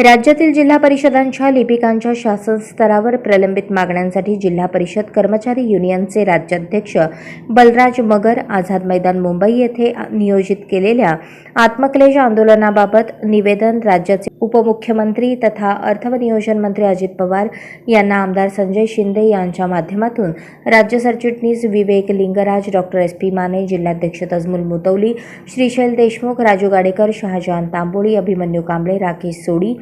राज्यातील जिल्हा परिषदांच्या लिपिकांच्या शासन स्तरावर प्रलंबित मागण्यांसाठी जिल्हा परिषद कर्मचारी युनियनचे राज्याध्यक्ष बलराज मगर आझाद मैदान मुंबई येथे नियोजित केलेल्या आत्मक्लेश आंदोलनाबाबत निवेदन राज्याचे उपमुख्यमंत्री तथा अर्थ व नियोजन मंत्री अजित पवार यांना आमदार संजय शिंदे यांच्या माध्यमातून राज्य सरचिटणीस Vivek Lingraj doctor S P Mane जिल्हाध्यक्ष तजमुल मुतवली श्रीशैल देशमुख राजू गाडेकर शहाजहान तांबोळी अभिमन्यू कांबळे राकेश सोडी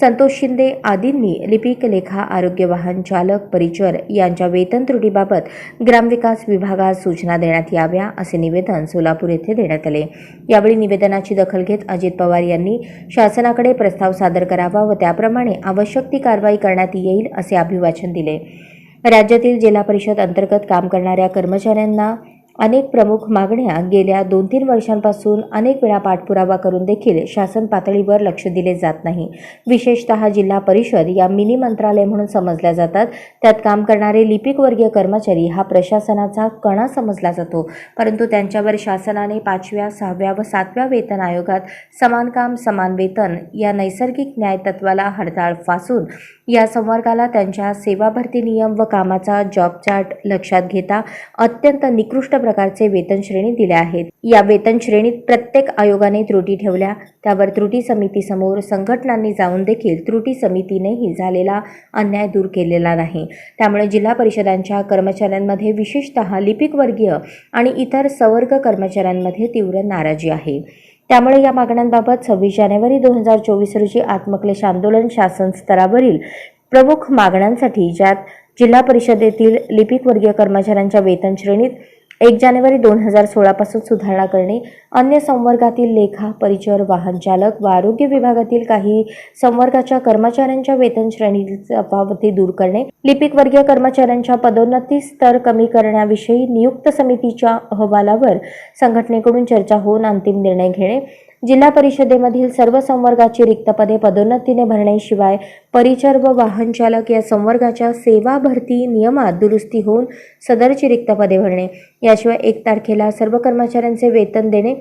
संतोष शिंदे आदींनी लिपिक लेखा आरोग्य वाहन चालक परिचर यांच्या वेतन त्रुटीबाबत ग्रामविकास विभागास सूचना देण्यात याव्या असे निवेदन सोलापूर येथे देण्यात आले. यावेळी निवेदनाची दखल घेत अजित पवार यांनी शासनाकडे प्रस्ताव सादर करावा व त्याप्रमाणे आवश्यक ती कारवाई करण्यात येईल असे अभिवाचन दिले. राज्यातील जिल्हा परिषद अंतर्गत काम करणाऱ्या कर्मचाऱ्यांना अनेक प्रमुख मागण्या गेल्या दोन तीन वर्षांपासून अनेक वेळा पाठपुरावा करून देखील शासन पातळीवर लक्ष दिले जात नाही. विशेषतः जिल्हा परिषद या मिनी मंत्रालय म्हणून समजल्या जातात. त्यात काम करणारे लिपिक वर्गीय कर्मचारी हा प्रशासनाचा कणा समजला जातो. परंतु त्यांच्यावर शासनाने पाचव्या सहाव्या व सातव्या वेतन आयोगात समान काम समान वेतन या नैसर्गिक न्याय तत्वाला हडताळ फासून या संवर्गाला त्यांच्या सेवा भरती नियम व कामाचा जॉब चार्ट लक्षात घेता अत्यंत निकृष्ट प्रकारचे वेतन श्रेणी दिल्या आहेत. या वेतन श्रेणीत प्रत्येक आयोगाने त्रुटी ठेवल्या. त्यावर त्रुटी समितीसमोर संघटनांनी जाऊन देखील त्रुटी समितीनेही झालेला अन्याय दूर केलेला नाही. त्यामुळे जिल्हा परिषदांच्या कर्मचाऱ्यांमध्ये विशेषतः लिपिक वर्गीय आणि इतर सवर्ग कर्मचाऱ्यांमध्ये तीव्र नाराजी आहे. त्यामुळे या मागण्यांबाबत सव्वीस जानेवारी दोन हजार चोवीस रोजी आत्मक्लेश आंदोलन शासन स्तरावरील प्रमुख मागण्यांसाठी ज्यात जिल्हा परिषदेतील लिपिक वर्गीय कर्मचाऱ्यांच्या वेतन श्रेणीत एक जानेवारी दोन हजार सोळापासून सुधारणा करणे अन्य संवर्गातील लेखा परिचर वाहन चालक व आरोग्य विभागातील काही संवर्गाच्या कर्मचाऱ्यांच्या वेतन श्रेणीतील तफावती दूर करणे लिपिक वर्गीय कर्मचाऱ्यांच्या पदोन्नती स्तर कमी करण्याविषयी नियुक्त समितीच्या अहवालावर संघटनेकडून चर्चा होऊन अंतिम निर्णय घेणे जिल्हा परिषदेमधील सर्व संवर्गाची रिक्त पदे पदोन्नतीने भरण्याशिवाय परिचर व वाहन चालक या संवर्गाच्या सेवा भरती नियमात दुरुस्ती होऊन सदरची रिक्त पदे भरणे याशिवाय एक तारखेला सर्व कर्मचाऱ्यांचे वेतन देणे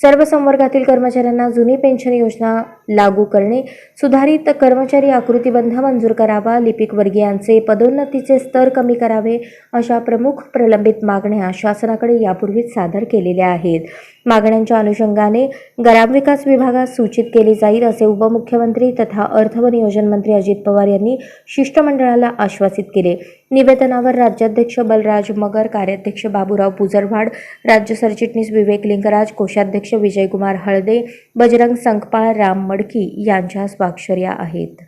सर्व संवर्गातील कर्मचाऱ्यांना जुनी पेन्शन योजना लागू करणे सुधारित कर्मचारी आकृतीबंध मंजूर करावा लिपिक वर्गीयांचे पदोन्नतीचे स्तर कमी करावे अशा प्रमुख प्रलंबित मागण्या शासनाकडे यापूर्वीच सादर केलेल्या आहेत. मागण्यांच्या अनुषंगाने ग्रामविकास विभागास सूचित केले जाईल असे उपमुख्यमंत्री तथा अर्थ व नियोजन मंत्री अजित पवार यांनी शिष्टमंडळाला आश्वासित केले. निवेदनावर राज्याध्यक्ष बलराज मगर कार्याध्यक्ष बाबूराव पुजरवाड राज्य सरचिटणीस विवेक लिंगराज कोषाध्यक्ष विजयकुमार हळदे बजरंग संकपाळ राम मडकी यांच्या स्वाक्षऱ्या आहेत.